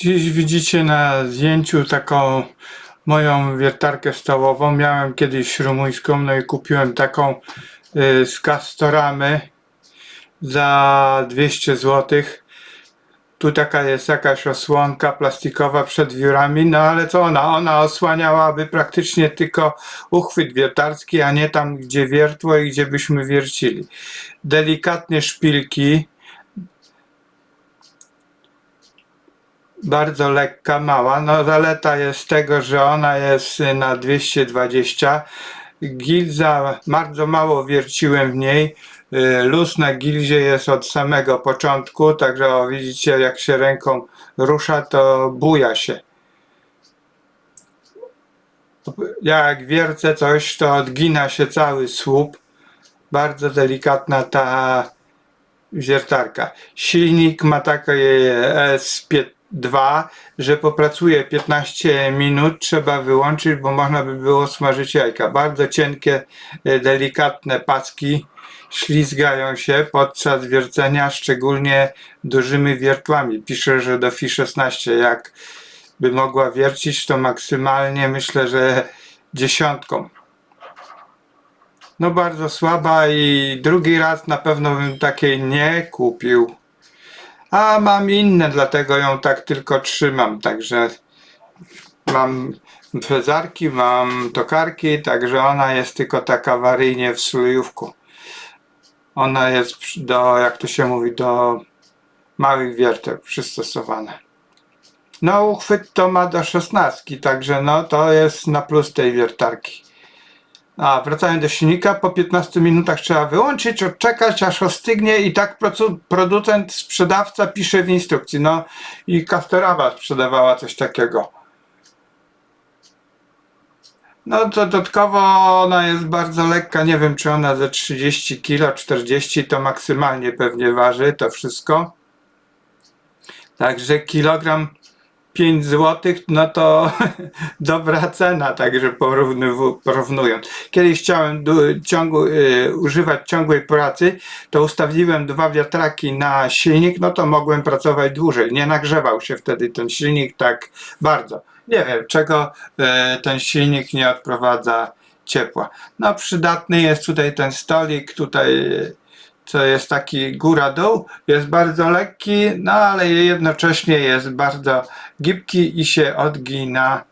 Dziś widzicie na zdjęciu taką moją wiertarkę stołową. Miałem kiedyś rumuńską, no i kupiłem taką y, z Castoramy za 200 zł. Tu taka jest jakaś osłonka plastikowa przed wiórami, no ale co ona? Ona osłaniałaby praktycznie tylko uchwyt wiertarski, a nie tam, gdzie wiertło i gdzie byśmy wiercili. Delikatnie szpilki, bardzo lekka, mała. No zaleta jest tego, że ona jest na 220. Gilza, bardzo mało wierciłem w niej. Y, Luz na gilzie jest od samego początku, także o, widzicie jak się ręką rusza, to buja się. Jak wiercę coś, to odgina się cały słup. Bardzo delikatna ta wiertarka. Silnik ma takie S2, że popracuje 15 minut, trzeba wyłączyć, bo można by było smażyć jajka. Bardzo cienkie, e, delikatne paski ślizgają się podczas wiercenia, szczególnie dużymi wiertłami. Pisze, że do FI 16 jak by mogła wiercić, to maksymalnie myślę, że dziesiątką. No bardzo słaba i drugi raz na pewno bym takiej nie kupił. A mam inne, dlatego ją tak tylko trzymam, także mam frezarki, mam tokarki, także ona jest tylko tak awaryjnie w slujówku. Ona jest do, jak to się mówi, do małych wierteł przystosowana. No uchwyt to ma do szesnastki, także no to jest na plus tej wiertarki. A wracając do silnika, po 15 minutach trzeba wyłączyć, odczekać aż ostygnie i tak producent, sprzedawca pisze w instrukcji. No i Castorama sprzedawała coś takiego. No dodatkowo ona jest bardzo lekka, nie wiem czy ona ze 30 kg, 40 to maksymalnie pewnie waży to wszystko. Także kilogram 5 zł, no to dobra cena, także porównując. Kiedyś chciałem ciągu, y, używać ciągłej pracy, to ustawiłem dwa wiatraki na silnik, no to mogłem pracować dłużej. Nie nagrzewał się wtedy ten silnik tak bardzo. Nie wiem, czego e, ten silnik nie odprowadza ciepła. No przydatny jest tutaj ten stolik, tutaj co jest taki góra-dół, jest bardzo lekki, no ale jednocześnie jest bardzo gibki i się odgina.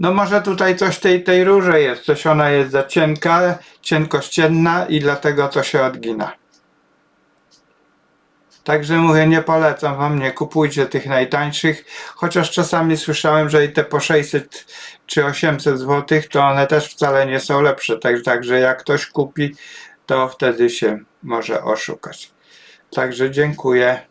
No może tutaj coś tej, tej rurze jest, coś ona jest za cienka, cienkościenna i dlatego to się odgina. Także mówię, nie polecam wam, nie kupujcie tych najtańszych, chociaż czasami słyszałem, że i te po 600 czy 800 zł, to one też wcale nie są lepsze, tak, także jak ktoś kupi, to wtedy się może oszukać. Także dziękuję.